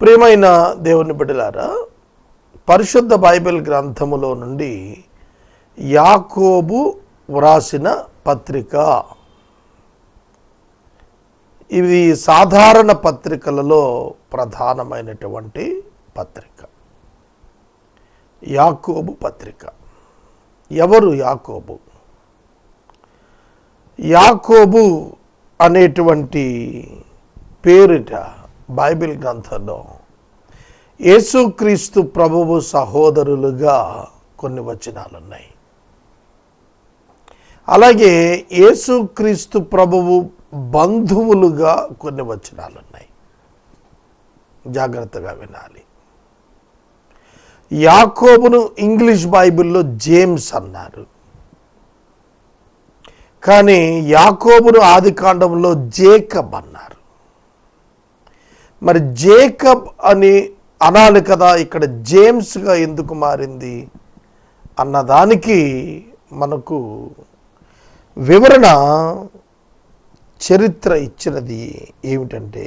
ప్రియమైన దేవుని బిడ్డలారా పరిశుద్ధ బైబిల్ గ్రంథములో నుండి యాకోబు వ్రాసిన పత్రిక. ఇవి సాధారణ పత్రికలలో ప్రధానమైనటువంటి పత్రిక. యాకోబు పత్రిక. ఎవరు యాకోబు? యాకోబు అనేటువంటి పేరిట బైబిల్ గ్రంథంలో యేసుక్రీస్తు ప్రభువు సహోదరులుగా కొన్ని వచనాలు ఉన్నాయి అలాగే యేసుక్రీస్తు ప్రభువు బంధువులుగా కొన్ని వచనాలు ఉన్నాయి జాగ్రత్తగా వినాలి. యాకోబును ఇంగ్లీష్ బైబిల్లో జేమ్స్ అన్నారు. కానీ యాకోబును ఆది కాండంలో జేకబ్ అన్నారు. మరి జేకబ్ అని అనాలి కదా ఇక్కడ జేమ్స్గా ఎందుకు మారింది అన్నదానికి మనకు వివరణ చరిత్ర ఇచ్చినది ఏమిటంటే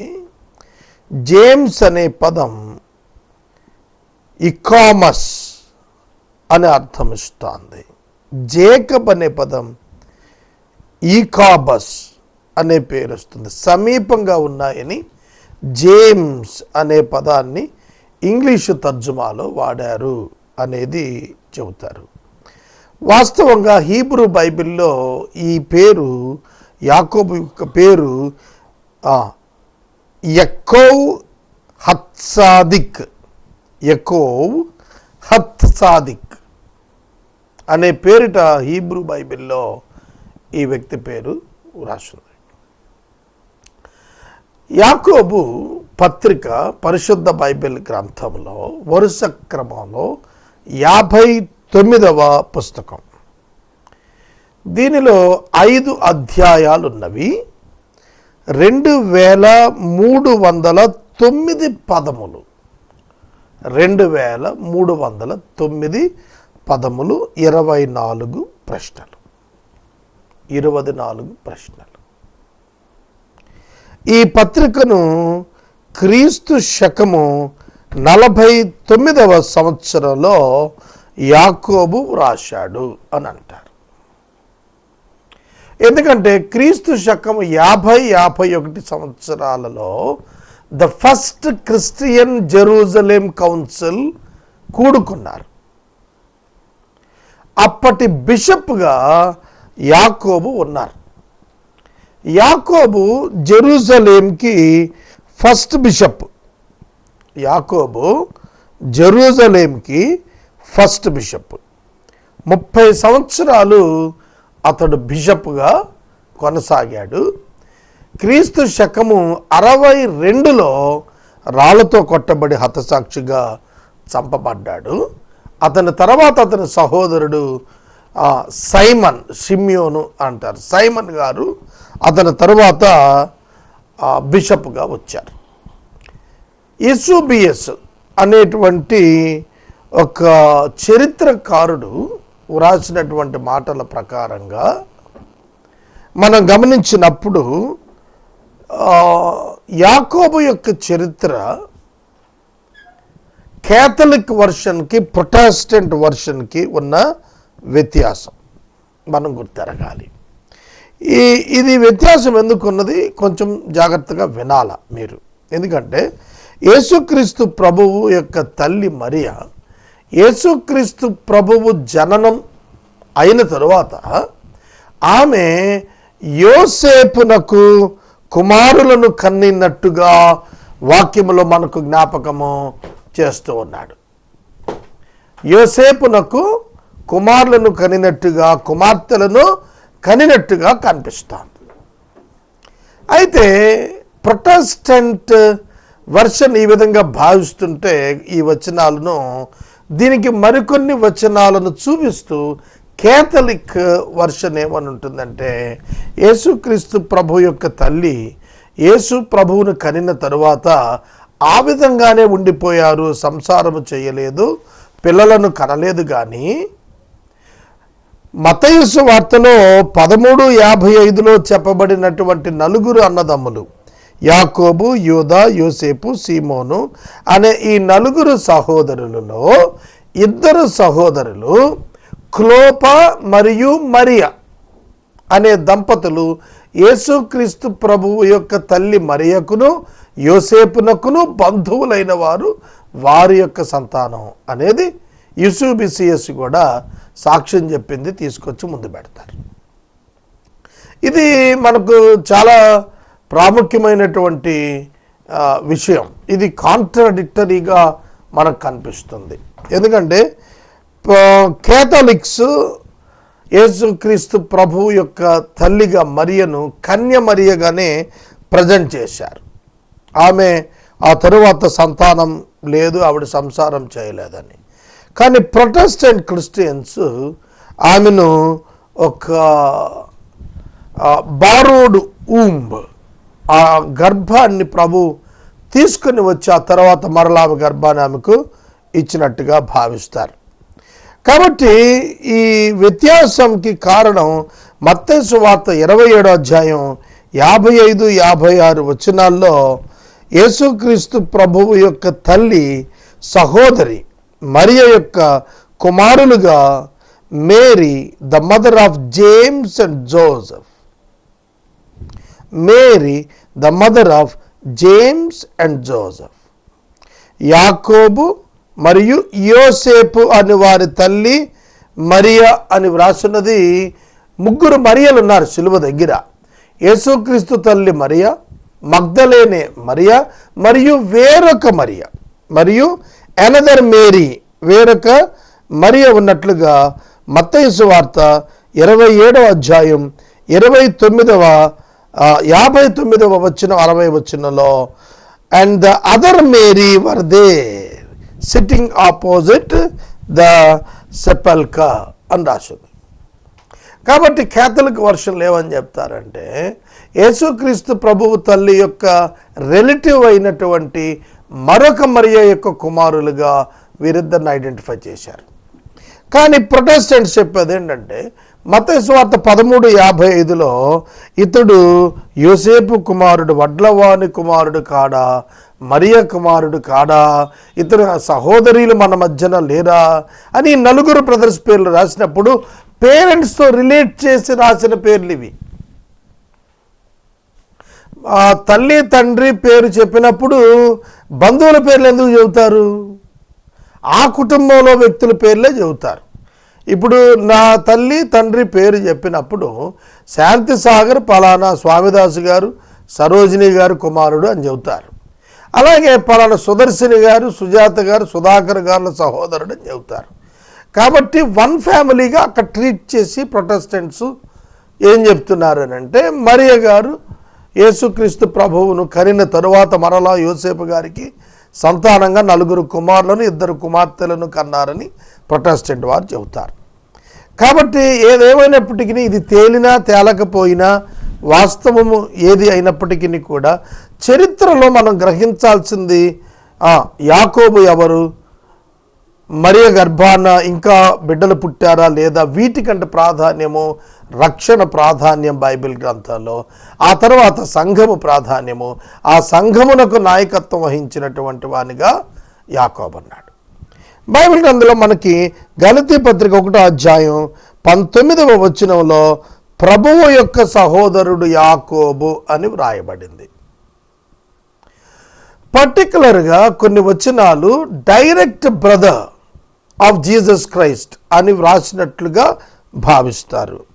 జేమ్స్ అనే పదం ఇకామర్స్ అని అర్థం ఇస్తుంది జేకబ్ అనే పదం ఈకాబస్ అనే పేరు వస్తుంది సమీపంగా ఉన్నాయని జేమ్స్ అనే పదాన్ని ఇంగ్లీషు తర్జుమాలో వాడారు అనేది చెబుతారు. వాస్తవంగా హీబ్రూ బైబిల్లో ఈ పేరు యాకోబు యొక్క పేరు ఎకోవ్ హత్సాదిక్ ఎకోవ్ హత్సాదిక్ అనే పేరిట హీబ్రూ బైబిల్లో ఈ వ్యక్తి పేరు రాసింది యాకోబు పత్రిక పరిశుద్ధ బైబిల్ గ్రంథంలో వరుస క్రమంలో యాభై తొమ్మిదవ పుస్తకం. దీనిలో ఐదు అధ్యాయాలు ఉన్నవి రెండు వేల మూడు వందల తొమ్మిది పదములు. రెండు వేల మూడు వందల తొమ్మిది పదములు ఇరవై నాలుగు ప్రశ్నలు. ఇరవై నాలుగు ప్రశ్నలు. ఈ పత్రికను క్రీస్తు శకము నలభై తొమ్మిదవ సంవత్సరంలో యాకోబు వ్రాశాడు అని అంటారు. ఎందుకంటే క్రీస్తు శకము యాభై యాభై ఒకటి సంవత్సరాలలో the first Christian Jerusalem council కూడుకున్నారు. అప్పటి బిషప్గా యాకోబు ఉన్నారు. యాకోబు జెరూజలేంకి ఫస్ట్ బిషప్. యాకోబు జెరూజలేంకి ఫస్ట్ బిషప్. ముప్పై సంవత్సరాలు అతడు బిషప్గా కొనసాగాడు. క్రీస్తు శకము అరవై రెండులో రాళ్ళతో కొట్టబడి హతసాక్షిగా చంపబడ్డాడు. అతని తర్వాత అతని సహోదరుడు సైమన్ సిమ్యోను అంటారు. సైమన్ గారు అతని తరువాత బిషప్గా వచ్చారు. ఎస్యూబిఎస్ అనేటువంటి ఒక చరిత్రకారుడు వ్రాసినటువంటి మాటల ప్రకారంగా మనం గమనించినప్పుడు యాకోబు యొక్క చరిత్ర కేథలిక్ వర్షన్కి ప్రొటెస్టెంట్ వర్షన్కి ఉన్న వ్యత్యాసం మనం గుర్తెరగాలి. ఈ ఇది వ్యత్యాసం ఎందుకున్నది? కొంచెం జాగ్రత్తగా వినాల మీరు. ఎందుకంటే యేసుక్రీస్తు ప్రభువు యొక్క తల్లి మరియా యేసుక్రీస్తు ప్రభువు జననం అయిన తరువాత ఆమె యోసేపునకు కుమారులను కన్నినట్టుగా వాక్యములో మనకు జ్ఞాపకము చేస్తూ ఉన్నాడు. యోసేపునకు కుమారులను కనినట్టుగా కుమార్తెలను కనినట్టుగా కనిపిస్తోంది అయితే ప్రొటెస్టెంట్ వర్షన్ ఈ విధంగా భావిస్తుంటే ఈ వచనాలను దీనికి మరికొన్ని వచనాలను చూపిస్తూ కేథలిక్ వర్షన్ ఏమని ఉంటుందంటే యేసుక్రీస్తు ప్రభు యొక్క తల్లి యేసు ప్రభువును కనిన తరువాత ఆ విధంగానే ఉండిపోయారు సంసారము చేయలేదు పిల్లలను కనలేదు కానీ మతయుసు వార్తలో పదమూడు యాభై ఐదులో చెప్పబడినటువంటి నలుగురు అన్నదమ్ములు యాకోబు యూదా యోసేపు సీమోను అనే ఈ నలుగురు సహోదరులలో ఇద్దరు సహోదరులు క్లోప మరియు మరియా అనే దంపతులు యేసుక్రీస్తు ప్రభువు యొక్క తల్లి మరియకును యోసేపునకును బంధువులైన వారు వారి యొక్క సంతానం అనేది యుసుబిసిఎస్ కూడా సాక్ష్యం చెప్పింది తీసుకొచ్చి ముందు పెడతారు. ఇది మనకు చాలా ప్రాముఖ్యమైనటువంటి విషయం. ఇది కాంట్రడిక్టరీగా మనకు కనిపిస్తుంది. ఎందుకంటే కేథలిక్స్ యేసుక్రీస్తు ప్రభువు యొక్క తల్లిగా మరియను కన్య మరియగానే ప్రజెంట్ చేశారు. ఆమె ఆ తరువాత సంతానం లేదు ఆవిడ సంసారం చేయలేదని. కానీ ప్రొటెస్టెంట్ క్రిస్టియన్స్ ఆమెను ఒక బారోడు ఊంబ్ ఆ గర్భాన్ని ప్రభు తీసుకుని వచ్చి ఆ తర్వాత మరలా ఆమె గర్భాన్ని ఆమెకు ఇచ్చినట్టుగా భావిస్తారు. కాబట్టి ఈ వ్యత్యాసంకి కారణం మత్తేసు వార్త ఇరవై ఏడో అధ్యాయం యాభై ఐదు యాభై ఆరు వచనాల్లో యేసుక్రీస్తు ప్రభువు యొక్క తల్లి సహోదరి మరియ యొక్క కుమారులుగా Mary the mother of James and Joseph Mary the mother of James and Joseph యాకోబు మరియు యోసేపు అని వారి తల్లి మరియా అని వ్రాసున్నది. ముగ్గురు మరియలు ఉన్నారు సులువ దగ్గర. యేసుక్రీస్తు తల్లి మరియా మగ్ధలేనే మరియా మరియు వేరొక మరియా మరియు ఎనదర్ మేరీ వేరొక మరియ ఉన్నట్లుగా మత్తయసు వార్త ఇరవై ఏడవ అధ్యాయం ఇరవై తొమ్మిదవ యాభై తొమ్మిదవ వచ్చిన అరవై వచ్చినలో and the other Mary were there sitting opposite the sepulchre అని రాసింది. కాబట్టి క్యాథలిక్ వర్షన్లు ఏమని చెప్తారంటే యేసుక్రీస్తు ప్రభువు తల్లి యొక్క రిలేటివ్ అయినటువంటి మరొక మరియ యొక్క కుమారులుగా వీరిద్దరిని ఐడెంటిఫై చేశారు. కానీ ప్రొటెస్టెంట్స్ చెప్పేది ఏంటంటే మత స్వార్థ పదమూడు యాభై ఐదులో ఇతడు యోసేపు కుమారుడు వడ్లవాని కుమారుడు కాడా మరియ కుమారుడు కాడా ఇతడు సహోదరులు మన మధ్యన లేరా అని నలుగురు బ్రదర్స్ పేర్లు రాసినప్పుడు పేరెంట్స్తో రిలేట్ చేసి రాసిన పేర్లు ఇవి. ఆ తల్లి తండ్రి పేరు చెప్పినప్పుడు బంధువుల పేర్లు ఎందుకు చెబుతారు? ఆ కుటుంబంలో వ్యక్తుల పేర్లే చెబుతారు. ఇప్పుడు నా తల్లి తండ్రి పేరు చెప్పినప్పుడు శాంతి సాగర్ పలానా స్వామిదాసు గారు సరోజిని గారు కుమారుడు అని చెబుతారు. అలాగే పలానా సుదర్శిని గారు సుజాత గారు సుధాకర్ గారుల సహోదరుడు అని చెబుతారు. కాబట్టి వన్ ఫ్యామిలీగా అక్కడ ట్రీట్ చేసి ప్రొటెస్టెంట్స్ ఏం చెప్తున్నారు అని అంటే మరియ గారు యేసుక్రీస్తు ప్రభువును కరిన తరువాత మరలా యోసేపు గారికి సంతానంగా నలుగురు కుమారులను ఇద్దరు కుమార్తెలను కన్నారని ప్రొటెస్టెంట్ వారు చెబుతారు. కాబట్టి ఏదేమైనప్పటికీ ఇది తేలినా తేలకపోయినా వాస్తవము ఏది అయినప్పటికీ కూడా చరిత్రలో మనం గ్రహించాల్సింది యాకోబు ఎవరు? మరియ గర్భాన ఇంకా బిడ్డలు పుట్టారా లేదా? వీటికంటే ప్రాధాన్యము రక్షణ ప్రాధాన్యం బైబిల్ గ్రంథాల్లో ఆ తర్వాత సంఘము ప్రాధాన్యము ఆ సంఘమునకు నాయకత్వం వహించినటువంటి వానిగా యాకోబన్నాడు బైబిల్ గ్రంథంలో మనకి గలతీ పత్రిక ఒకటో అధ్యాయం పంతొమ్మిదవ వచనంలో ప్రభువు యొక్క సహోదరుడు యాకోబు అని వ్రాయబడింది. పర్టికులర్గా కొన్ని వచనాలు direct brother of Jesus Christ అని వ్రాసినట్లుగా భావిస్తారు.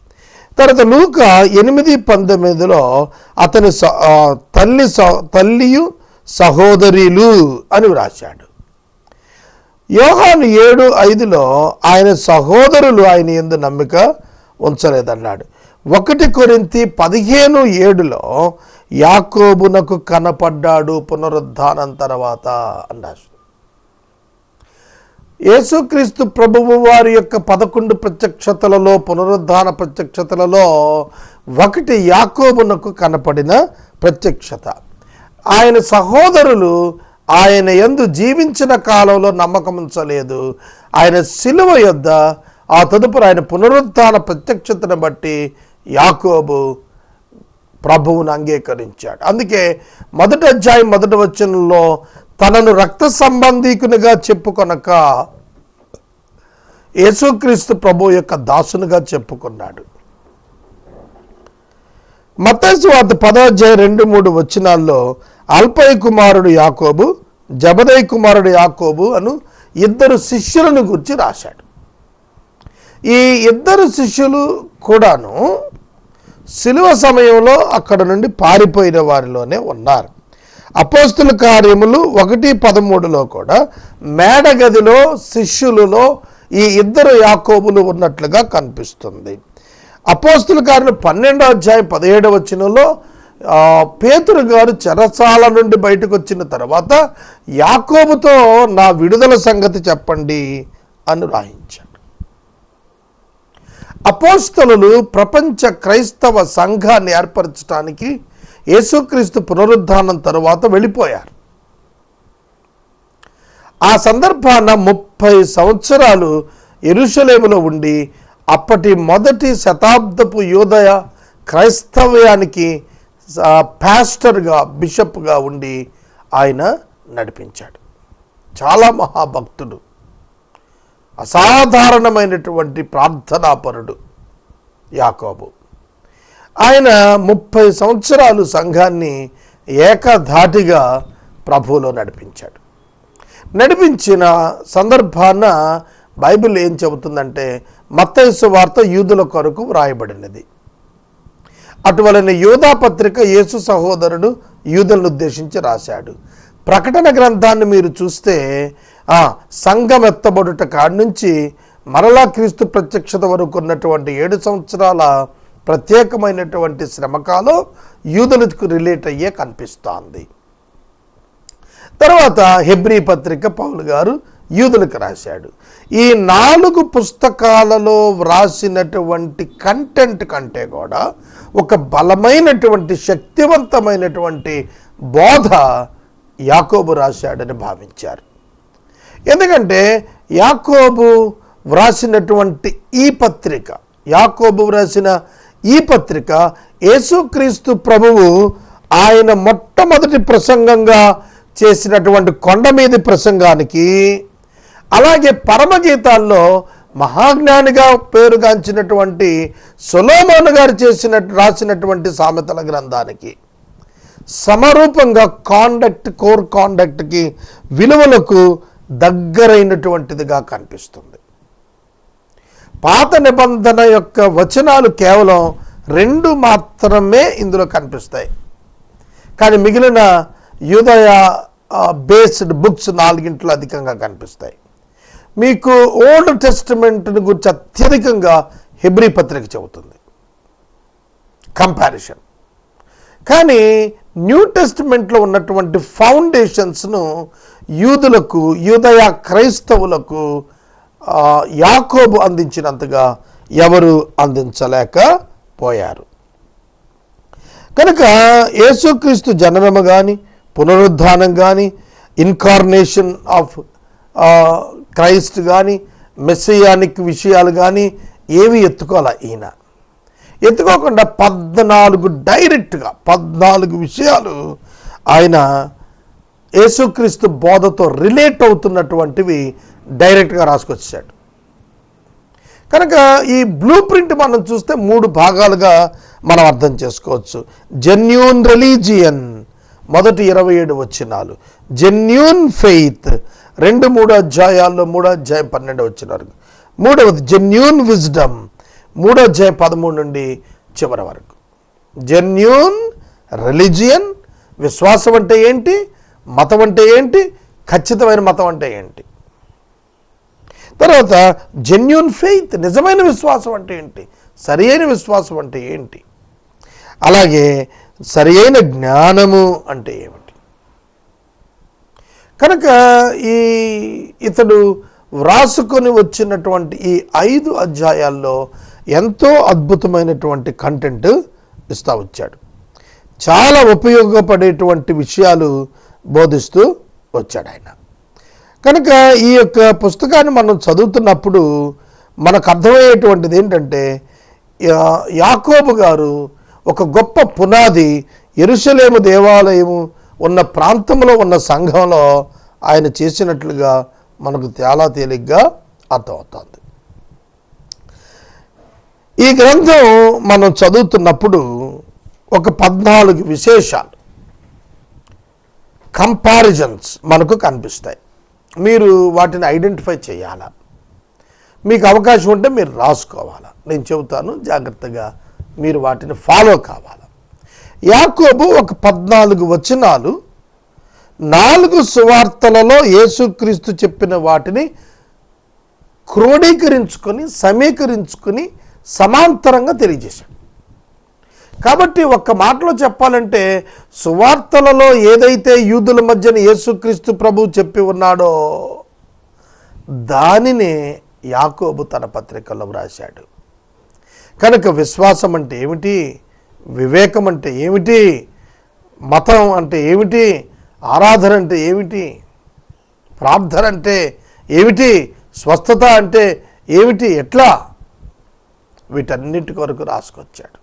తర్వాత లూక ఎనిమిది పంతొమ్మిదిలో అతని స- తల్లి స- తల్లియు సహోదరులు అని వ్రాశాడు. యోహాను ఏడు ఐదులో ఆయన సహోదరులు ఆయన ఎందు నమ్మిక ఉంచలేదన్నాడు. ఒకటి కొరింతి పదిహేను ఏడులో యాకోబునకు కనపడ్డాడు పునరుద్ధానం తర్వాత అన్నారు యేసుక్రీస్తు ప్రభువు వారి యొక్క పదకొండు ప్రత్యక్షతలలో పునరుద్ధాన ప్రత్యక్షతలలో ఒకటి యాకోబునకు కనపడిన ప్రత్యక్షత. ఆయన సహోదరులు ఆయన ఎందు జీవించిన కాలంలో నమ్మకం ఉంచలేదు ఆయన శిలువ యొద్ద ఆ తదుపరి ఆయన పునరుద్ధాన ప్రత్యక్షతను బట్టి యాకోబు ప్రభువును అంగీకరించాడు. అందుకే మొదటి అధ్యాయం మొదటి వచనంలో తనను రక్త సంబంధీకునిగా చెప్పుకొనక యేసుక్రీస్తు ప్రభు యొక్క దాసునిగా చెప్పుకున్నాడు. మతేసు వార్త పదాధ్యాయ రెండు మూడు వచ్చినాల్లో అల్పై కుమారుడు యాకోబు జబదై కుమారుడు యాకోబు అను ఇద్దరు శిష్యులను గురించి రాశాడు. ఈ ఇద్దరు శిష్యులు కూడాను శిలువ సమయంలో అక్కడ నుండి పారిపోయిన వారిలోనే ఉన్నారు. అపోస్తుల కార్యములు ఒకటి పదమూడులో కూడా మేడగదిలో శిష్యులలో ఈ ఇద్దరు యాకోబులు ఉన్నట్లుగా కనిపిస్తుంది. అపోస్తుల కార్యం పన్నెండో అధ్యాయం పదిహేడవ వచనంలో పేతురు గారు చెరసాల నుండి బయటకు వచ్చిన తర్వాత యాకోబుతో నా విడుదల సంగతి చెప్పండి అని రాయించాడు. అపోస్తలులు ప్రపంచ క్రైస్తవ సంఘాన్ని ఏర్పరచడానికి యేసుక్రీస్తు పునరుద్ధానం తరువాత వెళ్ళిపోయారు. ఆ సందర్భాన ముప్పై సంవత్సరాలు ఎరుషలేములో ఉండి అప్పటి మొదటి శతాబ్దపు యోదయ క్రైస్తవ్యానికి పాస్టర్గా బిషప్గా ఉండి ఆయన నడిపించాడు. చాలా మహాభక్తుడు. అసాధారణమైనటువంటి ప్రార్థనాపరుడు యాకోబు. ఆయన ముప్పై సంవత్సరాలు సంఘాన్ని ఏకధాటిగా ప్రభువులో నడిపించాడు. నడిపించిన సందర్భాన బైబిల్ ఏం చెబుతుందంటే మత్తైసు వార్త యూదుల కొరకు వ్రాయబడినది. అటువలన యూదా పత్రిక యేసు సహోదరుడు యూదులను ఉద్దేశించి రాశాడు. ప్రకటన గ్రంథాన్ని మీరు చూస్తే ఆ సంఘం ఎత్తబడుట కాడి నుంచి మరలా క్రీస్తు ప్రత్యక్షత వరకు ఉన్నటువంటి ఏడు సంవత్సరాల ప్రత్యేకమైనటువంటి శ్రమకాలం యూదులకు రిలేట్ అయ్యే కనిపిస్తోంది. తర్వాత హెబ్రీ పత్రిక పౌలు గారు యూదులకు రాశాడు. ఈ నాలుగు పుస్తకాలలో వ్రాసినటువంటి కంటెంట్ కంటే కూడా ఒక బలమైనటువంటి శక్తివంతమైనటువంటి బోధ యాకోబు రాశాడని భావించారు. ఎందుకంటే యాకోబు వ్రాసినటువంటి ఈ పత్రిక యాకోబు వ్రాసిన ఈ పత్రిక యేసుక్రీస్తు ప్రభువు ఆయన మొట్టమొదటి ప్రసంగంగా చేసినటువంటి కొండ మీది ప్రసంగానికి అలాగే పరమగీతాల్లో మహాజ్ఞానిగా పేరుగాంచినటువంటి సులోమోను గారు చేసిన రాసినటువంటి సామెతల గ్రంథానికి సమరూపంగా కాండక్ట్ కోర్ కాండక్ట్కి విలువలకు దగ్గరైనటువంటిదిగా కనిపిస్తుంది. పాత నిబంధన యొక్క వచనాలు కేవలం రెండు మాత్రమే ఇందులో కనిపిస్తాయి. కానీ మిగిలిన యుదయ బేస్డ్ బుక్స్ నాలుగింట్లో అధికంగా కనిపిస్తాయి. మీకు ఓల్డ్ టెస్టిమెంట్ని గురించి అత్యధికంగా హెబ్రీ పత్రిక చెబుతుంది. కంపారిషన్ కానీ న్యూ టెస్టిమెంట్లో ఉన్నటువంటి ఫౌండేషన్స్ను యూదులకు యూదయ క్రైస్తవులకు యాకోబు అందించినంతగా ఎవరు అందించలేకపోయారు కనుక యేసుక్రీస్తు జననము కానీ పునరుద్ధానం కానీ ఇన్కార్నేషన్ ఆఫ్ క్రైస్ట్ కానీ మెస్సియానిక్ విషయాలు కానీ ఏవి ఎత్తుకోవాలా ఈయన? ఎత్తుకోకుండా పద్నాలుగు డైరెక్ట్గా పద్నాలుగు విషయాలు ఆయన యేసుక్రీస్తు బోధతో రిలేట్ అవుతున్నటువంటివి డైరెక్ట్గా రాసుకొచ్చాడు. కనుక ఈ బ్లూ ప్రింట్ మనం చూస్తే మూడు భాగాలుగా మనం అర్థం చేసుకోవచ్చు. జెన్యూన్ రిలీజియన్ మొదటి ఇరవై ఏడు వచ్చినాలు. జెన్యూన్ ఫెయిత్ రెండు మూడు అధ్యాయాల్లో మూడో అధ్యాయం పన్నెండు వచ్చిన వరకు మూడవది జెన్యూన్ విజ్డమ్ మూడో అధ్యాయం పదమూడు నుండి చివరి వరకు. జెన్యూన్ రిలీజియన్ విశ్వాసం అంటే ఏంటి? మతం అంటే ఏంటి? ఖచ్చితమైన మతం అంటే ఏంటి? తర్వాత జెన్యున్ ఫెయిత్ నిజమైన విశ్వాసం అంటే ఏంటి? సరి అయిన విశ్వాసం అంటే ఏంటి? అలాగే సరి అయిన జ్ఞానము అంటే ఏమిటి? కనుక ఈ ఇతడు వ్రాసుకొని వచ్చినటువంటి ఈ ఐదు అధ్యాయాల్లో ఎంతో అద్భుతమైనటువంటి కంటెంట్ ఇస్తా వచ్చాడు. చాలా ఉపయోగపడేటువంటి విషయాలు బోధిస్తూ వచ్చాడు ఆయన. కనుక ఈ యొక్క పుస్తకాన్ని మనం చదువుతున్నప్పుడు మనకు అర్థమయ్యేటువంటిది ఏంటంటే యాకోబు గారు ఒక గొప్ప పునాది ఎరుషలేము దేవాలయము ఉన్న ప్రాంతంలో ఉన్న సంఘంలో ఆయన చేసినట్లుగా మనకు చాలా తేలిగ్గా అర్థమవుతుంది. ఈ గ్రంథం మనం చదువుతున్నప్పుడు ఒక పద్నాలుగు విశేషాలు కంపారిజన్స్ మనకు కనిపిస్తాయి. మీరు వాటిని ఐడెంటిఫై చేయాలా? మీకు అవకాశం ఉంటే మీరు రాసుకోవాలా? నేను చెబుతాను జాగ్రత్తగా మీరు వాటిని ఫాలో కావాలి. యాకోబు ఒక పద్నాలుగు వచనాలు నాలుగు సువార్తలలో యేసుక్రీస్తు చెప్పిన వాటిని క్రోడీకరించుకొని సమీకరించుకొని సమాంతరంగా తెలియజేశాడు. కాబట్టి ఒక్క మాటలో చెప్పాలంటే సువార్తలలో ఏదైతే యూదుల మధ్యన యేసుక్రీస్తు ప్రభు చెప్పి ఉన్నాడో దానినే యాకోబు తన పత్రికలో వ్రాశాడు. కనుక విశ్వాసం అంటే ఏమిటి? వివేకం అంటే ఏమిటి? మతం అంటే ఏమిటి? ఆరాధన అంటే ఏమిటి? ప్రార్థన అంటే ఏమిటి? స్వస్థత అంటే ఏమిటి? ఎట్లా? వీటన్నిటి కొరకు రాసుకొచ్చాడు.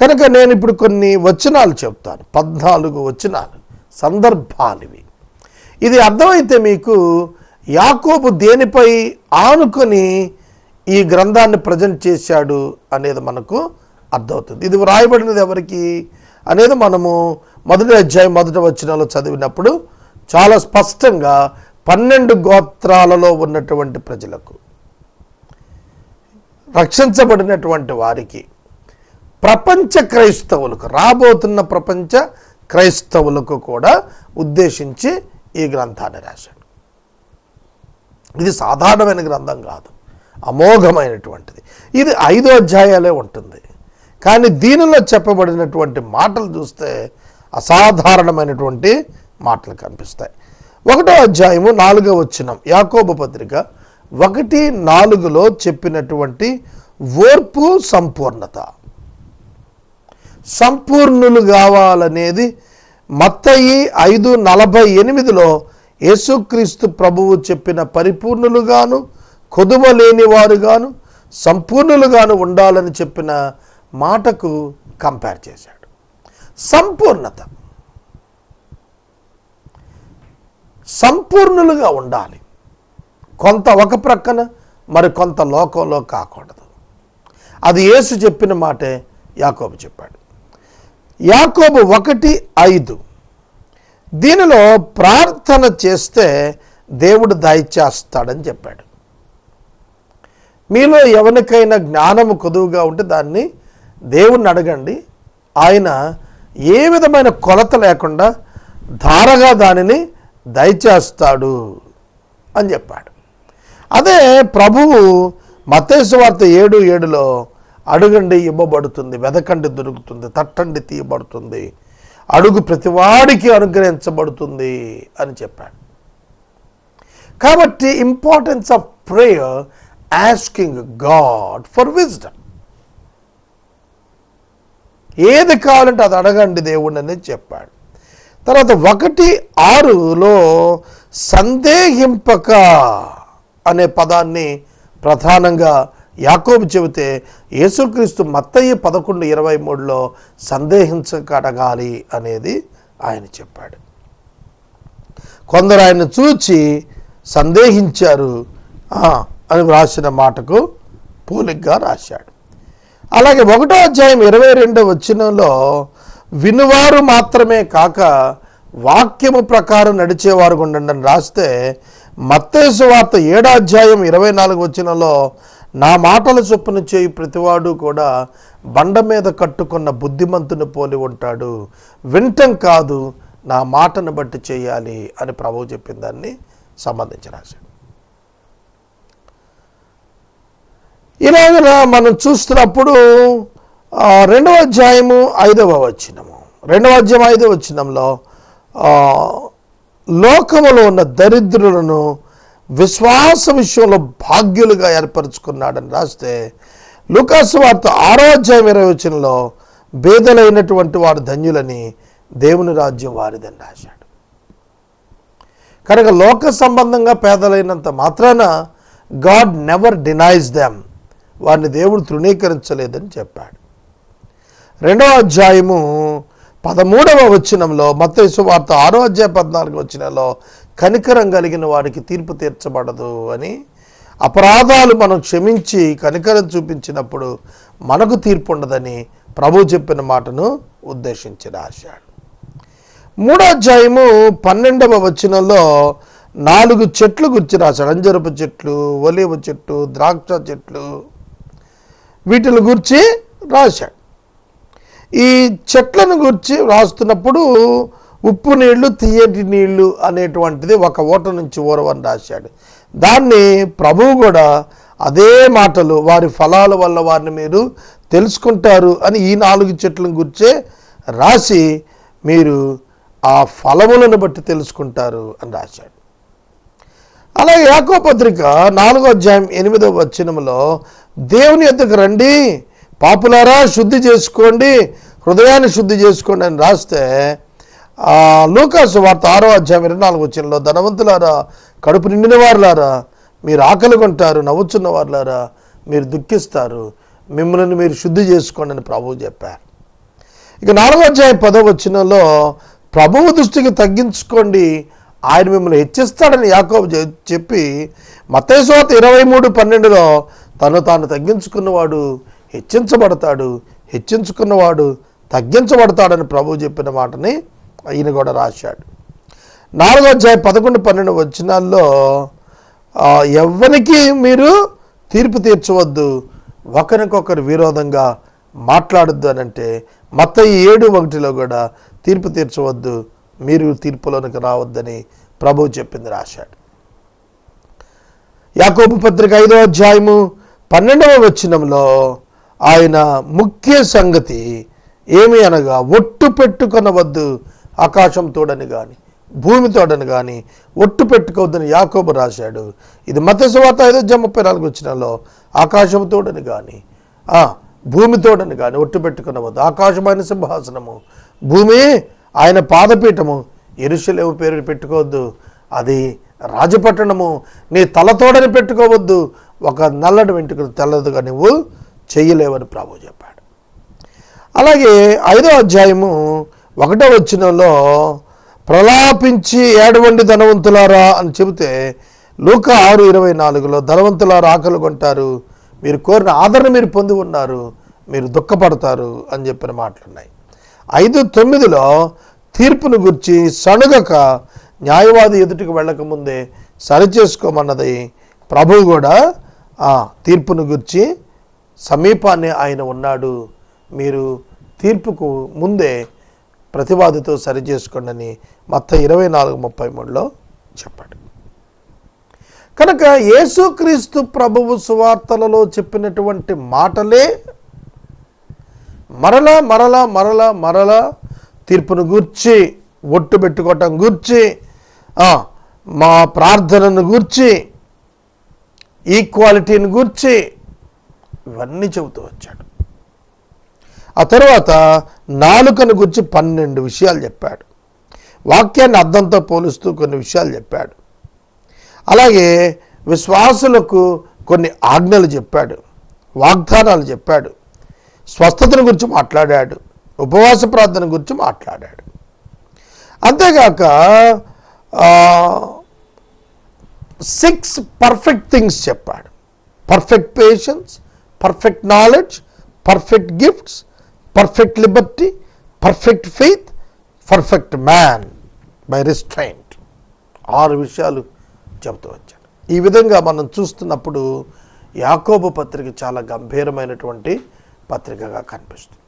కనుక నేను ఇప్పుడు కొన్ని వచనాలు చెప్తాను. పద్నాలుగు వచనాలు సందర్భాలివి. ఇది అర్థమైతే మీకు యాకోబు దేనిపై ఆనుకొని ఈ గ్రంథాన్ని ప్రజెంట్ చేశాడు అనేది మనకు అర్థమవుతుంది. ఇది వ్రాయబడినది ఎవరికి అనేది మనము మొదటి అధ్యాయం మొదటి వచనంలో చదివినప్పుడు చాలా స్పష్టంగా పన్నెండు గోత్రాలలో ఉన్నటువంటి ప్రజలకు రక్షించబడినటువంటి వారికి ప్రపంచ క్రైస్తవులకు రాబోతున్న ప్రపంచ క్రైస్తవులకు కూడా ఉద్దేశించి ఈ గ్రంథాన్ని రాశాడు. ఇది సాధారణమైన గ్రంథం కాదు. అమోఘమైనటువంటిది. ఇది ఐదో అధ్యాయాలే ఉంటుంది. కానీ దీనిలో చెప్పబడినటువంటి మాటలు చూస్తే అసాధారణమైనటువంటి మాటలు కనిపిస్తాయి. ఒకటో అధ్యాయము నాలుగో వచ్చినం యాకోబ పత్రిక ఒకటి నాలుగులో చెప్పినటువంటి ఓర్పు సంపూర్ణత. సంపూర్ణులు కావాలనేది మత్తయి ఐదు నలభై ఎనిమిదిలో యేసుక్రీస్తు ప్రభువు చెప్పిన పరిపూర్ణులుగాను కొదువ లేనివారుగాను సంపూర్ణులుగాను ఉండాలని చెప్పిన మాటకు కంపేర్ చేశాడు. సంపూర్ణత. సంపూర్ణులుగా ఉండాలి. కొంత ఒక ప్రక్కన మరి కొంత లోకంలో కాకూడదు. అది యేసు చెప్పిన మాటే యాకోబు చెప్పాడు. యాకోబు ఒకటి ఐదు. దీనిలో ప్రార్థన చేస్తే దేవుడు దయచేస్తాడని చెప్పాడు. మీలో ఎవరికైనా జ్ఞానము కొదువుగా ఉంటే దాన్ని దేవుణ్ణి అడగండి. ఆయన ఏ విధమైన కొలత లేకుండా ధారగా దానిని దయచేస్తాడు అని చెప్పాడు. అదే ప్రభువు మతేశ్వార్త ఏడు ఏడులో అడుగండి ఇవ్వబడుతుంది వెదకండి దొరుకుతుంది తట్టండి తీయబడుతుంది అడుగు ప్రతివాడికి అనుగ్రహించబడుతుంది అని చెప్పాడు. కాబట్టి importance of prayer asking God for wisdom ఏది కావాలంటే అది అడగండి దేవుడిని అనేది చెప్పాడు. తర్వాత ఒకటి ఆరులో సందేహింపక అనే పదాన్ని ప్రధానంగా యాకోబు చెబితే యేసుక్రీస్తు మత్తయ్య పదకొండు ఇరవై మూడులో సందేహించక అడగాలి అనేది ఆయన చెప్పాడు. కొందరు ఆయన చూచి సందేహించారు. అని వ్రాసిన మాటకు పోలిగ్గా రాశాడు. అలాగే ఒకటో అధ్యాయం ఇరవై రెండో వచ్చినలో వినువారు మాత్రమే కాక వాక్యము ప్రకారం నడిచేవారు ఉండండి అని రాస్తే మత్తేసు వార్త ఏడో అధ్యాయం ఇరవై నాలుగు వచ్చినలో నా మాటల చొప్పున చేయి ప్రతివాడు కూడా బండ మీద కట్టుకున్న బుద్ధిమంతుని పోలి ఉంటాడు. వింటం కాదు నా మాటను బట్టి చేయాలి అని ప్రభువు చెప్పిన దాన్ని సంబంధించి రాశాడు. ఇలాగ మనం చూస్తున్నప్పుడు రెండవ అధ్యాయము ఐదవ వచనము. రెండవ అధ్యాయం ఐదవ వచనంలో లోకములో ఉన్న దరిద్రులను విశ్వాస విషయంలో భాగ్యులుగా ఏర్పరచుకున్నాడని రాస్తే లుకాసు వార్త ఆరో అధ్యాయం ఇరవై వచనంలో బేదలైనటువంటి వారు ధన్యులని దేవుని రాజ్యం వారిదని రాశాడు. కనుక లోక సంబంధంగా పేదలైనంత మాత్రాన గాడ్ నెవర్ డినైజ్ దెమ్ వారిని దేవుడు తృణీకరించలేదని చెప్పాడు. రెండవ అధ్యాయము పదమూడవ వచనంలో మత్తయి వార్త ఆరో అధ్యాయ పద్నాలుగు వచనంలో కనికరం కలిగిన వారికి తీర్పు తీర్చబడదు అని అపరాధాలు మనం క్షమించి కనికరం చూపించినప్పుడు మనకు తీర్పు ఉండదని ప్రభు చెప్పిన మాటను ఉద్దేశించి రాశాడు. మూడో అధ్యాయము పన్నెండవ వచనంలో నాలుగు చెట్లు గుర్చి రాశాడు. అంజరపు చెట్లు ఒలివ చెట్టు ద్రాక్ష చెట్లు వీటిని గురించి రాశాడు. ఈ చెట్లను గురించి రాస్తున్నప్పుడు ఉప్పు నీళ్ళు తీయటి నీళ్ళు అనేటువంటిది ఒక ఓట నుంచి ఊరవని రాశాడు. దాన్ని ప్రభువు కూడా అదే మాటలు వారి ఫలాల వల్ల వారిని మీరు తెలుసుకుంటారు అని ఈ నాలుగు చెట్లను గురించే రాసి మీరు ఆ ఫలములను బట్టి తెలుసుకుంటారు అని రాశాడు. అలాగే యాకో పత్రిక నాలుగో అధ్యాయం ఎనిమిదో వచనములో దేవుని ఎద్దకు రండి. పాపులారా శుద్ధి చేసుకోండి. హృదయాన్ని శుద్ధి చేసుకోండి అని రాస్తే ఆ, లూకాసు వార్త ఆరో అధ్యాయం ఇరవై నాలుగు వచ్చినలో ధనవంతులారా కడుపు నిండిన వారులారా మీరు ఆకలి కొంటారు నవ్వుచున్న వారులారా మీరు దుఃఖిస్తారు. మిమ్మల్ని మీరు శుద్ధి చేసుకోండి అని ప్రభువు చెప్పారు. ఇక నాలుగో అధ్యాయం పదవ వచ్చినలో ప్రభువు దృష్టికి తగ్గించుకోండి. ఆయన మిమ్మల్ని హెచ్చిస్తాడని యాకోబు చె- చెప్పి మతేశ్వాత ఇరవై మూడు పన్నెండులో తను తాను తగ్గించుకున్నవాడు హెచ్చించబడతాడు హెచ్చించుకున్నవాడు తగ్గించబడతాడని ప్రభువు చెప్పిన మాటని ఈయన కూడా రాశాడు. నాలుగో అధ్యాయ పదకొండు పన్నెండు వచ్చినాల్లో ఎవరికి మీరు తీర్పు తీర్చవద్దు ఒకరికొకరు విరోధంగా మాట్లాడొద్దు అని అంటే మత ఏడు ఒకటిలో కూడా తీర్పు తీర్చవద్దు మీరు తీర్పులోనికి రావద్దని ప్రభు చెప్పింది రాశాడు. యాకోబు పత్రిక ఐదో అధ్యాయము పన్నెండవ వచనంలో ఆయన ముఖ్య సంగతి ఏమి అనగా ఒట్టు పెట్టుకొనవద్దు ఆకాశం తోడని కానీ భూమి తోడని కానీ ఒట్టు పెట్టుకోవద్దని యాకోబు రాశాడు. ఇది మత సువార్త ఐదో జమ్మ ముప్పై నాలుగు వచ్చినలో ఆకాశం తోడని కానీ భూమి తోడని కానీ ఒట్టు పెట్టుకునవద్దు. ఆకాశమైన సింహాసనము భూమి ఆయన పాదపీఠము ఎరుషలేము పేరు పెట్టుకోవద్దు. అది రాజపట్టణము నీ తలతోడని పెట్టుకోవద్దు. ఒక నల్లటి వెంట్రుకలు తెల్లదుగా నువ్వు చెయ్యలేవని ప్రభు చెప్పాడు. అలాగే ఐదో అధ్యాయము ఒకటో వచ్చినలో ప్రలాపించి ఏడవండి ధనవంతులారా అని చెబితే లూక ఆరు ఇరవై నాలుగులో ధనవంతులారా ఆకలి కొంటారు మీరు కోరిన ఆదరణ మీరు పొంది ఉన్నారు మీరు దుఃఖపడతారు అని చెప్పిన మాటలు ఉన్నాయి ఐదు తొమ్మిదిలో తీర్పును గుర్చి సణుగక న్యాయవాది ఎదుటికి వెళ్ళకముందే సరిచేసుకోమన్నది ప్రభువు కూడా ఆ తీర్పును గుర్చి సమీపాన్ని ఆయన ఉన్నాడు. మీరు తీర్పుకు ముందే ప్రతివాదితో సరిచేసుకోండి అని మొత్తం ఇరవై నాలుగు ముప్పై మూడులో చెప్పాడు. కనుక యేసుక్రీస్తు ప్రభువు సువార్తలలో చెప్పినటువంటి మాటలే మరలా మరలా మరలా మరలా తీర్పును గూర్చి ఒట్టు పెట్టుకోవటం గూర్చి మా ప్రార్థనను గూర్చి ఈక్వాలిటీని గురించి ఇవన్నీ చెబుతూ వచ్చాడు. ఆ తర్వాత నాలుకను గురించి పన్నెండు విషయాలు చెప్పాడు. వాక్యాన్ని అర్థంతో పోలుస్తూ కొన్ని విషయాలు చెప్పాడు. అలాగే విశ్వాసులకు కొన్ని ఆజ్ఞలు చెప్పాడు. వాగ్దానాలు చెప్పాడు. స్వస్థతను గురించి మాట్లాడాడు. ఉపవాస ప్రార్థన గురించి మాట్లాడాడు. అంతేగాక సిక్స్ పర్ఫెక్ట్ థింగ్స్ చెప్పాడు. Perfect patience perfect knowledge perfect gifts perfect liberty perfect faith perfect man by restraint ఆరు విషయాలు చెబుతూ వచ్చాడు. ఈ విధంగా మనం చూస్తున్నప్పుడు యాకోబు పత్రిక చాలా గంభీరమైనటువంటి పత్రికగా కనిపిస్తుంది.